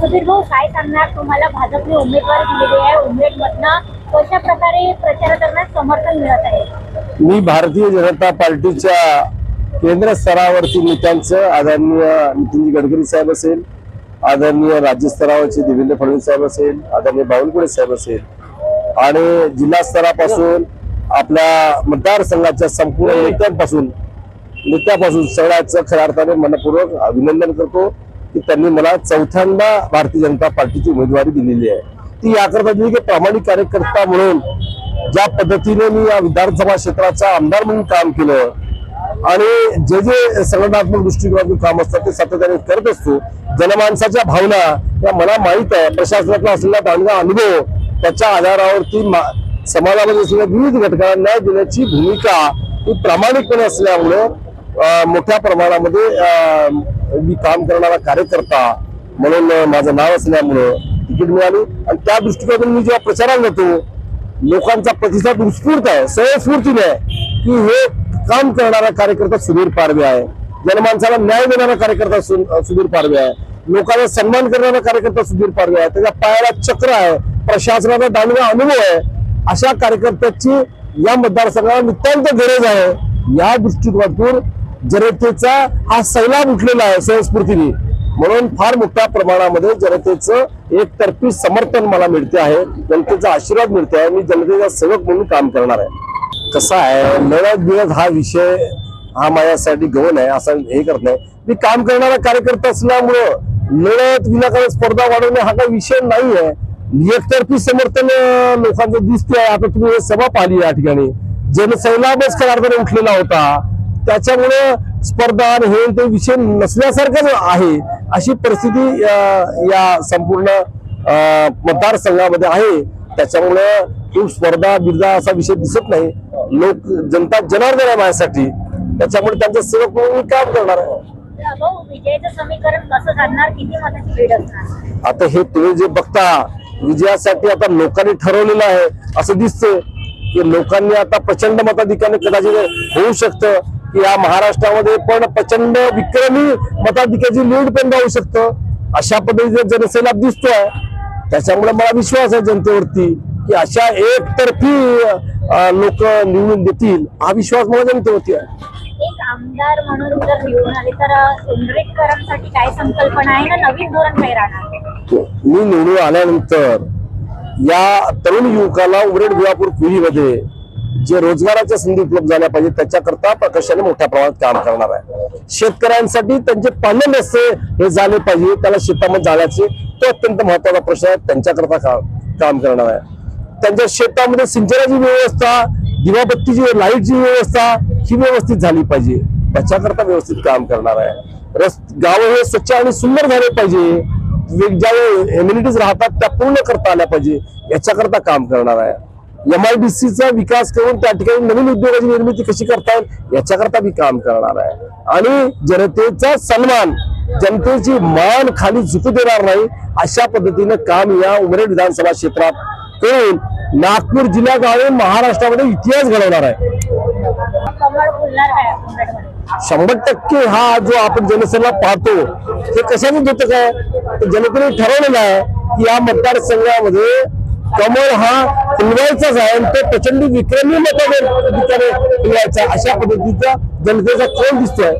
सुधीर भाऊ काय सांगणार? तुम्हाला भाजपने उमेदवार दिलेली आहे. उमेद मधनं कशा प्रकारे प्रचार समर्थन मिळत आहे? मी भारतीय जनता पार्टीच्या केंद्र स्तरावरती नेत्यांचं आदरणीय नितीनजी गडकरी साहेब असेल आदरणीय राज्य स्तरावरचे देवेंद्र फडणवीस साहेब असेल आदरणीय बावनकुळे साहेब असेल आणि जिल्हा स्तरापासून आपल्या मतदारसंघाच्या संपूर्ण नेत्यांपासून नेत्यापासून सगळ्याचं खऱ्या अर्थाने मनपूर्वक अभिनंदन करतो. की त्यांनी मला चौथ्यांदा भारतीय जनता पार्टीची उमेदवारी दिलेली आहे. ती याकरता दिली की प्रामाणिक कार्यकर्ता म्हणून ज्या पद्धतीने मी या विधानसभा क्षेत्राचा आमदार म्हणून काम केलं आणि जे जे संघटनात्मक दृष्टिकोनातून काम असतात ते सातत्याने करत असतो जनमानसाच्या भावना या मला माहीत आहे. प्रशासनातला असलेला दांडगा अनुभव त्याच्या आधारावरती मा- समाजामध्ये असलेल्या विविध घटकांना न्याय देण्याची भूमिका ही प्रामाणिकपणे असल्यामुळं मोठ्या प्रमाणामध्ये अं, मी काम करणारा कार्यकर्ता म्हणून माझं नाव असल्यामुळं तिकीट मिळाली. आणि त्या दृष्टिकोनातून मी जेव्हा प्रचाराला जातो लोकांचा प्रतिसाद उत्स्फूर्त आहे सहस्फूर्तीने आहे की हे काम करणारा कार्यकर्ता सुधीर पारवे आहे. जनमानसाला न्याय देणारा कार्यकर्ता सुधीर पारवे आहे. लोकांचा सन्मान करणारा कार्यकर्ता सुधीर पारवे आहे. त्याच्या पायाला चक्र आहे प्रशासनाचा दांडगा अनुभव आहे. अशा कार्यकर्त्याची या मतदारसंघाला नितांत गरज आहे. या दृष्टिकोनातून जनतेचा हा सैलाब उठलेला आहे स्वयंस्फूर्तीने म्हणून फार मोठ्या प्रमाणामध्ये जनतेचं एकतर्फी समर्थन मला मिळते आहे. जनतेचा आशीर्वाद मिळते आहे. मी जनतेचा सेवक म्हणून काम करणार आहे. कसं आहे? लढत बिळत हा विषय हा माझ्यासाठी गवन आहे. असं हे करत नाही. मी काम करणारा कार्यकर्ता असल्यामुळं लढत विनाकारण स्पर्धा वाढवणे हा काही विषय नाही आहे. एकतर्फी समर्थन लोकांचं दिसते आहे आता तुम्ही सभा पाहिली या ठिकाणी. जनसैलाबच खऱ्या अर्थाने उठलेला होता. त्याच्यामुळे स्पर्धा आणि हे ते विषय नसल्यासारखंच आहे अशी परिस्थिती या संपूर्ण मतदारसंघामध्ये आहे. त्याच्यामुळे खूप स्पर्धा बिर्धा असा विषय दिसत नाही. लोक जनता जनार्दन आहे माझ्यासाठी. त्याच्यामुळे त्यांचं सेवक म्हणून मी काम करणार आहे. आता हे तुम्ही जे बघता विजयासाठी आता लोकांनी ठरवलेलं आहे असं दिसतंय. की लोकांनी आता प्रचंड मताधिकाने कदाचित होऊ शकतं. या महाराष्ट्रामध्ये पण प्रचंड विक्रमी मताधिकाची लीड पण राहू शकतं. अशा पद्धतीचा जनसेलाब दिसतोय. त्याच्यामुळे मला विश्वास आहे जनतेवरती की अशा एकतर्फी लोक निवडून देतील. हा विश्वास मला जनतेवरती आहे. एक आमदार म्हणून जर निवडून आले तर उमरेडकरांसाठी काय संकल्पना आहे ना? नवीन धोरण काय राहणार? मी निवडून आल्यानंतर या तरुण युवकाला उमरेड विवापूर पिढीमध्ये जे रोजगाराच्या संधी उपलब्ध झाल्या पाहिजे त्याच्याकरता प्रकर्षाने मोठ्या प्रमाणात काम करणार आहे. शेतकऱ्यांसाठी त्यांचे पालन नसते हे झाले पाहिजे त्याला शेतामध्ये जाण्याचे तो अत्यंत महत्त्वाचा प्रश्न आहे त्यांच्याकरता काम काम करणार आहे. त्यांच्या शेतामध्ये सिंचनाची व्यवस्था दिवाबत्तीची लाईटची व्यवस्था ही व्यवस्थित झाली पाहिजे. त्याच्याकरता व्यवस्थित काम करणार आहे. रस गाव हे स्वच्छ आणि सुंदर झाले पाहिजे. वेग- ज्या एम्युनिटीज राहतात त्या पूर्ण करता आल्या पाहिजे. याच्याकरता काम करणार आहे. एमआयडीसीचा विकास करून त्या ठिकाणी नवीन उद्योगाची निर्मिती कशी करता येईल याच्याकरता मी काम करणार आहे. आणि जनतेचा सन्मान जनतेची मान खाली झुकू देणार नाही अशा पद्धतीनं काम या उमरेड विधानसभा क्षेत्रात करून नागपूर जिल्ह्यात आणि महाराष्ट्रामध्ये इतिहास घडवणार आहे. शंभर टक्के हा जो आपण जनसेना पाहतो हे कशाने होतं काय जनतेने ठरवलेलं आहे की या मतदारसंघामध्ये त्यामुळे हा फुलवायचाच आहे आणि तो प्रचंड विक्रमी मताने फुलवायचा अशा पद्धतीचा जनतेचा कौल दिसतोय?